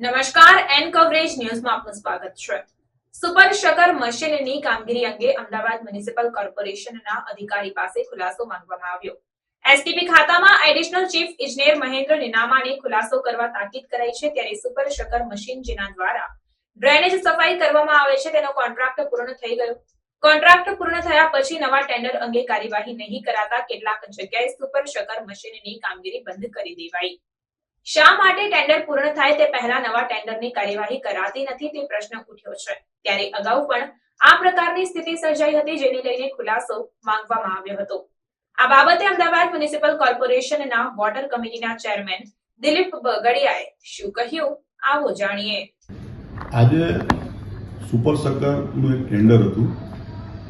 નમસ્કાર, N coverage ન્યૂઝમાં આપનું સ્વાગત છે. સુપર શકર મશીનની કામગીરી અંગે અમદાવાદ મ્યુનિસિપલ કોર્પોરેશનના અધિકારી પાસે ખુલાસો માંગવામાં આવ્યો. એસટીપી ખાતામાં એડિશનલ ચીફ ઇજનેર મહેન્દ્ર નિનામાને ખુલાસો કરવા તાકીદ કરાઈ છે, ત્યારે સુપર શકર મશીન જેના દ્વારા ડ્રેનેજ સફાઈ કરવામાં આવે છે, તેનો કોન્ટ્રાક્ટ પૂર્ણ થઈ ગયો. કોન્ટ્રાક્ટ પૂર્ણ થયા પછી નવા ટેન્ડર અંગે કાર્યવાહી નહીં કરાતા કેટલાક જગ્યાએ સુપર શકર મશીનની કામગીરી બંધ કરી દેવાઈ. શા માટે ટેન્ડર પૂર્ણ થાય તે પહેલા નવા ટેન્ડરની કાર્યવાહી કરાતી નથી તે પ્રશ્ન ઉઠ્યો છે. ત્યારે અગાઉ પણ આ પ્રકારની સ્થિતિ સર્જાઈ હતી જેને લઈને ખુલાસો માંગવામાં આવ્યો હતો. આ બાબતે અમદાવાદ મ્યુનિસિપલ કોર્પોરેશનના વોટર કમિટીના ચેરમેન દિલીપ બગડિયાએ શું કહ્યું, આવો જાણીએ. આજે સુપર સરકારનું એક ટેન્ડર હતું.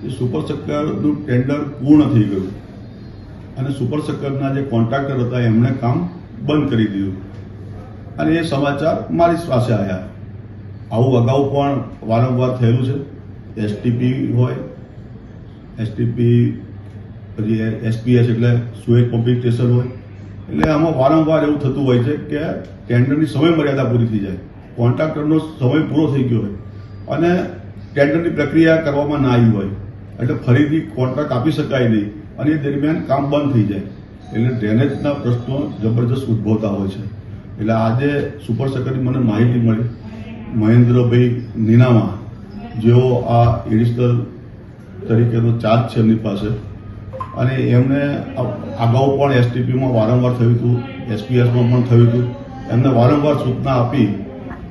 એ સુપર સરકારનું ટેન્ડર પૂર્ણ થઈ ગયું. અને સુપર સરકારના જે કોન્ટ્રાક્ટર હતા એમણે કામ બંધ કરી દીધું. અને એ સમાચાર મારી પાસે આવ્યા. આવું અગાઉ પણ વારંવાર થયેલું છે. એસટીપી હોય એસટીપી પછી એસપીએસ એટલે સુએજ પમ્પિંગ સ્ટેશન હોય. એટલે આમાં વારંવાર એવું થતું હોય છે કે ટેન્ડરની સમય મર્યાદા પૂરી થઈ જાય. કોન્ટ્રાક્ટરનો સમય પૂરો થઈ ગયો હોય. અને ટેન્ડરની પ્રક્રિયા કરવામાં ના આવી હોય. એટલે ફરીથી કોન્ટ્રાક્ટ આપી શકાય નહીં. અને એ દરમિયાન કામ બંધ થઈ જાય. એટલે ડ્રેનેજના પ્રશ્નો જબરજસ્ત ઉદ્ભવતા હોય છે. એટલે આજે સુપર સેક્રેટરી મને માહિતી મળી. મહેન્દ્રભાઈ નીનામા, જેઓ આ એડિશનલ તરીકેનો ચાર્જ છે એમની પાસે. અને એમને અગાઉ પણ એસટીપીમાં વારંવાર થયું હતું, એસપીએસમાં પણ થયું હતું. એમને વારંવાર સૂચના આપી.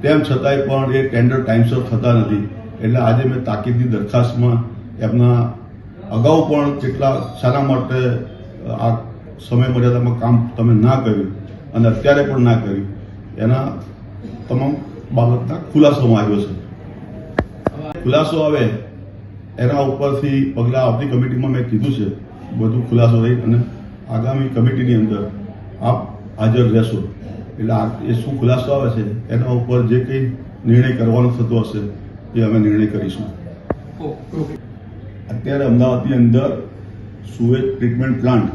તેમ છતાંય પણ એ ટેન્ડર ટાઈમસર થતા નથી. એટલે આજે મેં તાકીદની દરખાસ્તમાં એમના અગાઉ પણ કેટલા, શાના માટે આ સમય મર્યાદામાં કામ તમે ના કર્યું અને અત્યારે પણ ના કર્યું એના તમામ બાબતના ખુલાસોમાં આવ્યો છે. ખુલાસો આવે એના ઉપરથી પગલાં આવતી કમિટીમાં મેં કીધું છે બધું ખુલાસો રહી અને આગામી કમિટીની અંદર આપ હાજર રહેશો. એટલે એ શું ખુલાસો આવે છે એના ઉપર જે કંઈ નિર્ણય કરવાનો થતો હશે એ અમે નિર્ણય કરીશું. અત્યારે અમદાવાદની અંદર સુએજ ટ્રીટમેન્ટ પ્લાન્ટ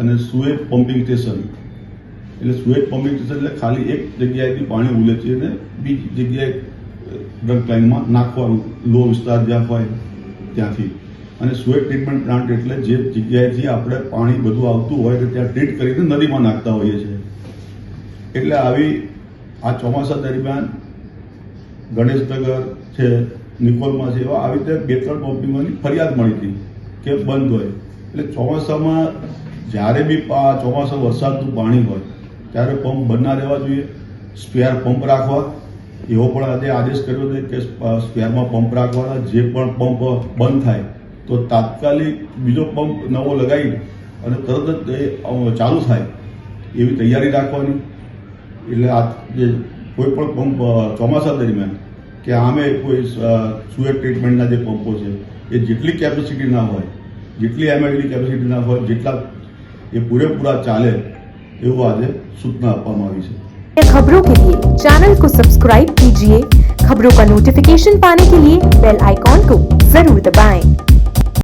અને સુએજ પમ્પિંગ સ્ટેશન. એટલે સુએજ પમ્પિંગ સ્ટેશન એટલે ખાલી એક જગ્યાએથી પાણી ઉલેચી અને બીજી જગ્યાએ ડ્રગ લાઇનમાં નાખવાનું, લો વિસ્તાર જ્યાં હોય ત્યાંથી. અને સુએજ ટ્રીટમેન્ટ પ્લાન્ટ એટલે જે જગ્યાએથી આપણે પાણી બધું આવતું હોય તો ત્યાં ટ્રીટ કરીને નદીમાં નાખતા હોઈએ છીએ. એટલે આવી, આ ચોમાસા દરમિયાન ગણેશનગર છે, નિકોલમાં છે, એવા આવી રીતે બે ત્રણ પમ્પિંગોની ફરિયાદ મળી હતી કે બંધ હોય. એટલે ચોમાસામાં જ્યારે બી ચોમાસા વરસાદનું પાણી હોય, ત્યારે પંપ બંધ રહેવા જોઈએ. સ્પેર પંપ રાખવા. એવો પણ આજે આદેશ કર્યો છે કે સ્પેરમાં પંપ રાખવાના. જે પણ પંપ બંધ થાય, તો તાત્કાલિક બીજો પંપ નવો લગાવી અને તરત જ એ ચાલુ થાય એવી તૈયારી રાખવાની. એટલે આ જે કોઈ પણ પંપ ચોમાસા દરમિયાન કે આમે કોઈ સુએટ ટ્રીટમેન્ટના જે પંપો છે, એ જેટલી કેપેસિટીના હોય, જેટલી એમએલની કેપેસિટીના હોય, જેટલા એ પૂરેપૂરા ચાલે એવું આજે સૂચના આપવામાં આવી છે खबरों के लिए चैनल को सब्सक्राइब कीजिए खबरों का नोटिफिकेशन पाने के लिए बेल आइकॉन को जरूर दबाएं।